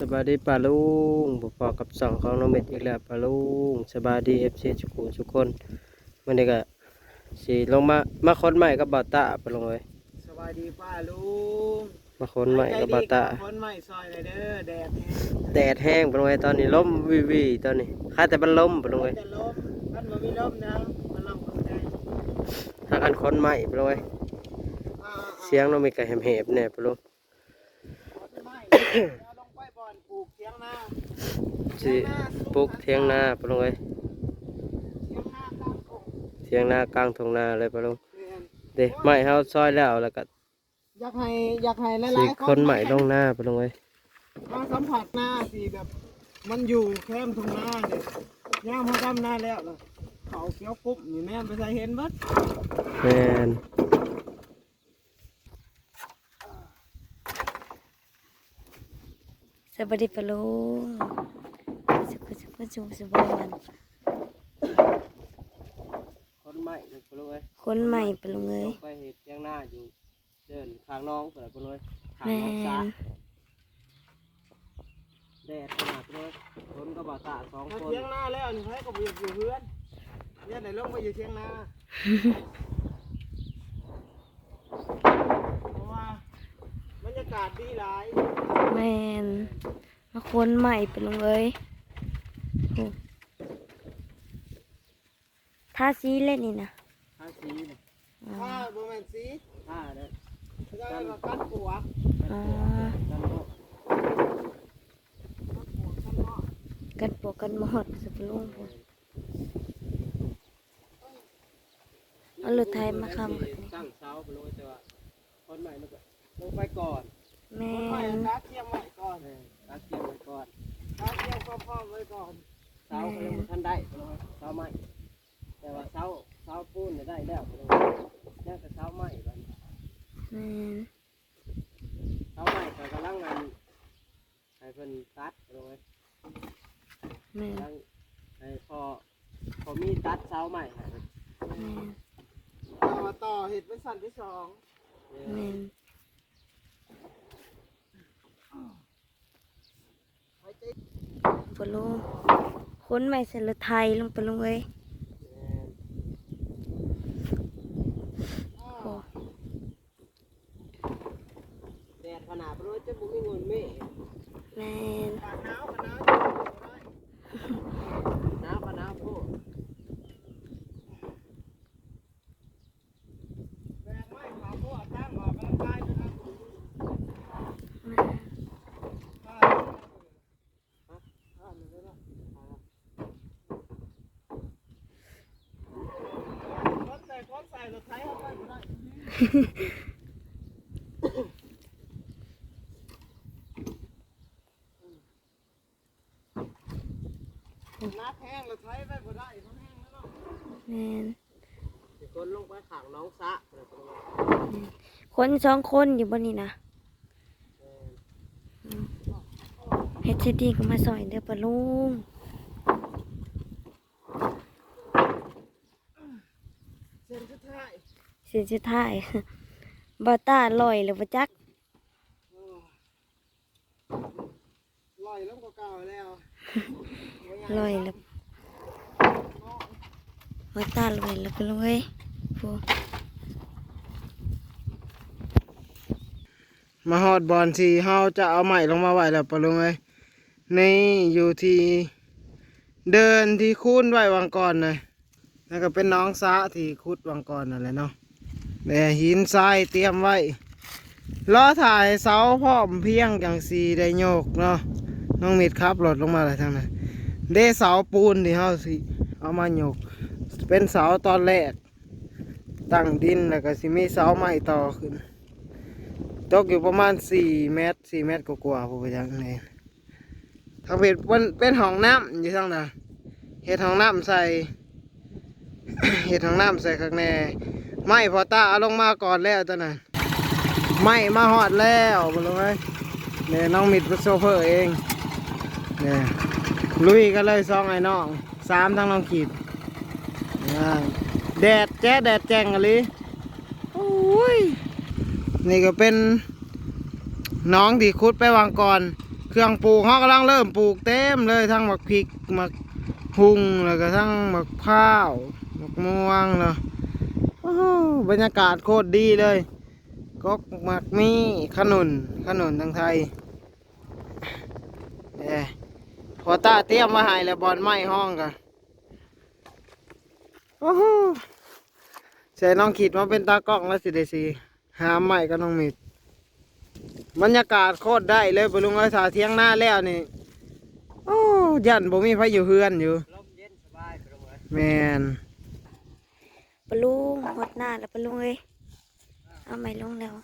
สบายดีปลาลุงบ่พอกับสองของน้องเม็ดอีกแล้วปลาลุงสบายดีเอฟซีทุกคนทุกคนวันนี้ก็สิลงมามาคนใหม่กับบ่าวตาปลาลุงเอ้ยสวัสดีป้าลุงมาคนใหม่กับบ่าวตาคนใหม่ซอยเลยเด้อแดดแดดแห้งปลาลุงเอ้ยตอนนี้ลมวิวีตอนนี้ค่าแต่มันลมปลาลุงเอ้ยจะล้มมันบ่มีลมนะมันลมเข้าใจถ้ากันคนใหม่ปลาลุงเอ้ยอ่าเสียงน้องเม็ดก็แหบๆแน่ปลาลุงคนใหม่เอาลงไปบ่อนปลูกเทียงนาสิปลูกเทียงนาปลาลุงเอ้ยเทียงนากลางคงเทียงนากลางทุ่งนาเลยปลาลุงแม่นเด้ไม้เฮาซอยแล้วแล้วก็อยากให้อยากให้หสิลายๆคนใหม่ลงหน้าปลาลุงเอ้ยมาสัมผัสหน้าสิแบบ มันอยู่แคมป์ทุ่งนาเนี่ยย่ามเขาดำหน้าแล้วล่ะเขาเขียวปุ๊บนี่แม่นไปใส่เห็นเบัดแม่น สวัสดีปะลุงสุขสุขสุขสุขวันคนใหม่เปลาลุงเอ้ยคนใหม่ปะลุงเอ้ยไปเห็ดเทียงหน้าอยู่ เดินข้างน้องเปิดปลาลุงเอ้ยข้างน้องสาแดดขนาดเลยคนก็บ่ตาสองคนเทียงหน้าแล้วนี่ให้ก็บ่อยู่เพื่อนเนี่ยไหนลงไปอยู่เทียงหน้า เพราะว่าบรรยากาศดีหลายแมนมาคนใหม่ปะลุงเอ้ยโอ้ท่าซีเล่นนี่นะห้าสีเนี่ยอ๋อถ้าโบแมนซีห้าเนี่ยเขาจะให้มากัดปัวอ๋อด้านโลกกัดปัวกัดหม้อกันปวกกันหมดสุปะลุงพูดเอารถไทยมาคำกันนี่ตั้งเสาปลาลุงเอ้ยแต่ว่าคนใหม่มันก็ลงไปก่อน แมคนใหม่นกัดเทียมไว้ก่อนเออตัดเกี่ยวไว้ก่อนกัดเทียมพร้อมๆไว้ก่อนเสาก็ยังบ่ทันได้เสาใหม่แต่ว่าเสาเสาปูนเนี่ยได้แล้วปลาลุงเอ้ยยังแต่เสาใหม่บัดนี้แมนเสาใหม่ก็กำลังงานให้เพิ่นตัดปลงเอ้ยแมนยังไอ้พอพอมีตัดเสาใหม่ให้มันแมนต่อต่อเห็ดเป็นสันที่สอง แมนไว้ใจ ปะลุงคนใหม่ใส่รถไทยลงปะลุงเอ้ยโอ้แดดขนาดรู้จะบุมีเงินเมฆแมน ปากหนาวกับหนาวอยู่บ่ได้ น้ำขนาดพูด แบกไม้ขาวพวกตั้งออกกำลังกายด้วยนะอ่าอ่าเดี๋ยวนะคนแต่ค นใส่รถไถเข้าไปบ่ได้น้ำแห้งรถไถไปบ่ได้มันแห้งแล้วเนาะแมนมีคนลงไปขังน้องสะเลยตรงนี้คนสองคนอยู่บนนี้นะเฮดซิตี้ก็มาสอยเด้อปะลุง เส้นสุดท้าย เสียสุดท้ายบาต้าลอยหรือบ่จักลอยลงกว่าเก่าแล้วลอยแล้วบาต้าลอยแล้วปะลุงเอ้ยโอ้มาฮอดบอลที่เฮาจะเอาใหม่ลงมาไว้แล้วปะลุงเอ้ยนี่อยู่ที่เดินที่คูนไว้วังก่อนเลยนั่นก็เป็นน้องสะที่คุดวังก่อนนั่นแหละเนาะ แม่หินทรายเตรียมไว้ล้อถ่ายเสาพร้อมเพียงจังสีได้โยกเนาะน้องมิดครับรถลงมาเลยทางนั้นเด้เสาปูนที่เฮาสิเอามาโยก เป็นเสาตอนแรก ตั้งดินแล้วก็สิมีเสาใหม่ต่อขึ้น ตกอยู่ประมาณสี่เมตรสี่เมตรกว่าๆผมไปทางนี้ทางเพจเป็นเป็นห้องน้ำอยู่ทางนั้นเห็ดห้องน้ำใส่เห็ดห้องน้ำใส่ข้างใน ไม่พอตาเอาลงมาก่อนแล้วตอนนั้นไม่มาหอดแล้วบรู้ไหมเนี่ยน้องมิดก็โซเฟอร์เองเนี่ยลุยกันเลยสองไอ้น้องสามทั้งน้องขีดแดดแจ๊ดแดดแจงอะไรโอ้ยนี่ก็เป็นน้องที่คุดไปวางก่อน เครื่องปลูกเขากำลังเริ่มปลูกเต็มเลยทั้งหมักพริกหมักพุงแล้วก็ทั้งหมักข้าวหมักม่วงเนาะ บรรยากาศโคตรดีเลย ก็หมักมีขนุนขนุนทางไทยเอ้พอตาเตรียมมาให้แล้วบอลไม้ห้องกันโอ้โหใส่น้องขีดมาเป็นตากล้องแล้วสิเดซีหาไม้กับน้องมิดบรรยากาศโคตรได้เลยปลุงไอ้สาเที่ยงหน้าแล้วนี่โอ้ยันบ่มีไฟอยู่เฮือนอยู่ลมเย็นสบายไปลงเลยแมน ปลุงหดหน้าแล้วปลุงเอ้ยเอาไม่ลงแล้ว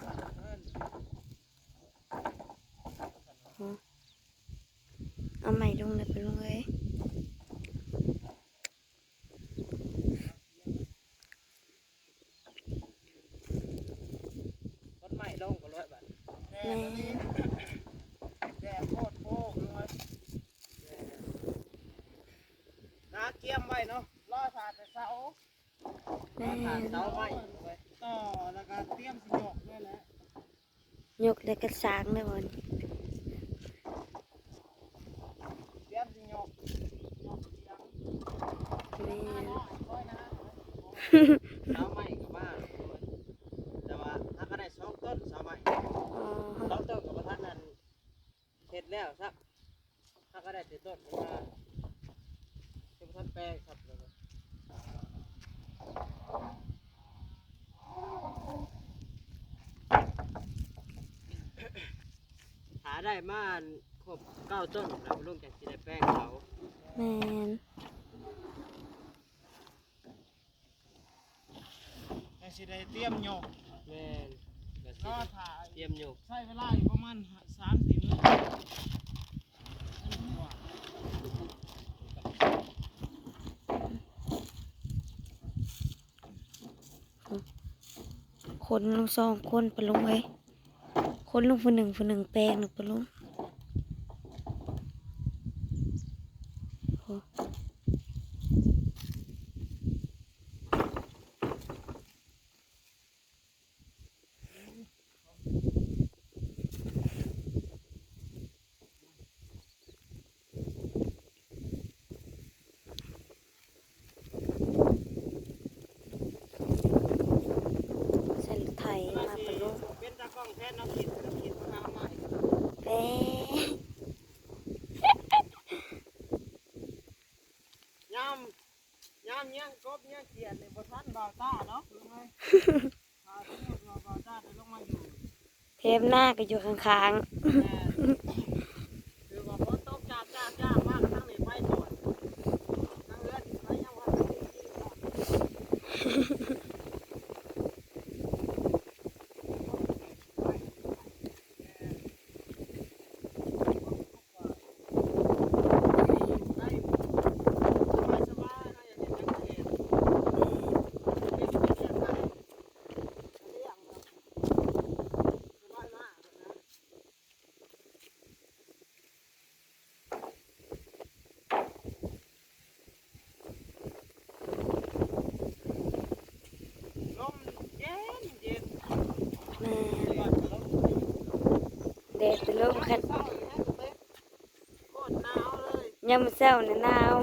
เอาไม่ลงแล้วปลุงเอ้ย คนใหม่ลงก็ร้อยบาท แม่น แดดโคตรโป๊กเลยนาเกียมไว้เนาะรอสาดแต่เสา แม่น เสาไม้ไว้ต่อแล้วก็เตรียมสิหยกด้วยแหละยกได้กระสางเลยบอลเตรียมสิหยกหยกเสียงแม่นค่อยนะเสาไม้ก็มาแต่ว่าถ้าก็ได้สองต้นเสาไม้อ๋อสองต้นกับประทัดนั้นเสร็จแล้วครับถ้าก็ได้เจ็ดต้นมันมาเป็นประทัดแปลงครับแล้วก็ หาได้มาครบเก้าต้นแล้วลุงจากสิได้แป้งเขาแม่นแต่สิได้เตรียมหยกแม่นก็สิรอถ่ายเตรียมอยู่ ใช้เวลาอยู่ประมาณสามสี่มื้อ คนลงสองคนปลุงไว้คนลงคนหนึ่งคนหนึ่งแปลงหนึ่งปลุงโอ้ ใส่รถไถมาปะลุง เป็นตากล้องแทนน้องคิดน้องคิดมาหาใหม่ เอ๊ะ ยามยามเนี้ยงกบเนี้ยงเขียดในบทันบ่าวต้าเนาะรู้ไหมพาที่นี่บ่าวต้าได้ลงมาอยู่เทปหน้าก็อยู่ข้างแม่คือว่าฝนตกจ้าจ้าจ้ามากทั้งนี้ไปตรวจทั้งเรือนไปยังว่าทั้งนี้ที่ว่า ได้สบายสบายนะอย่างนี้ทั้งเขตเป็นเป็นเรื่องอะไรเรื่องเนาะสบายมากเลยนะ ลมเย็นเย็น ๆแม่ ก่อนจะลมไปอยู่ เดดไปลุงคันเศร้าอยู่นะเป๊ะโคตรหนาเลยยามมื้อเช้าน่ะหนาว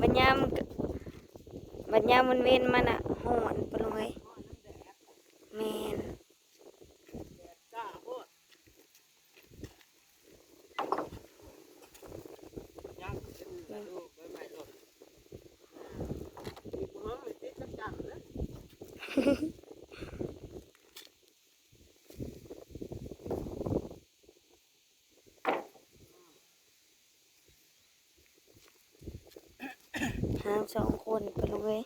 มันยามก็บัดยามมันเว้นมันอะร้อนปะลุงเอ้ยแม่น จ้าโคตรยังเป็นลูกใบไม้หล่นมีเพิ่มอีกติดจังๆเลย หางสองคนปเลย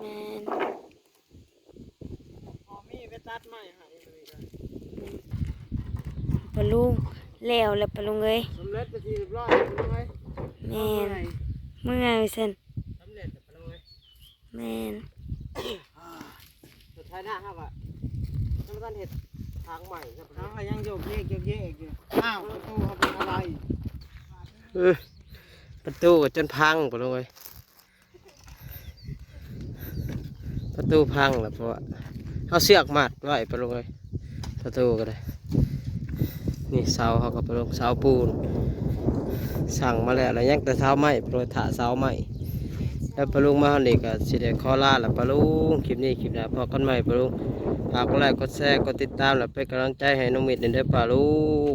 แมนพอมีไปตัดใหม่ค่กันปลุงแล้วแล้วปลุงเลยสำเร็จไปทีเรียบร้อยปลุงเอ้ยแมนเมื่อไงเซนสำเร็จปลุงเลยแมนสุดท้ายนะครับอะน้ำตาลเห็ดทางใหม่ครับทางยังโยกเยกโยกเยกอยู่อ้าวตูเขาเป็นอะไร ประตูก็จนพังปะลุงเอ้ยประตูพังแล้วเพราะเอาเสือกมัดไว้ปะลุงเอ้ยประตูก็ได้นี่เสาเขาก็ปลงเสาปูน สั่งมาแล้วแล้วยังแต่เสาไม้โปรยถาเสาไม้แล้วปลุงมาหันนี่ก็สิได้ขอล่าแล้วปลุงคลิปนี้คลิปหน้าพอกันใหม่ปลุงฝากกดไลค์กดแชร์กดติดตามแล้วเป็นกำลังใจให้น้องมิดเด้อปลุง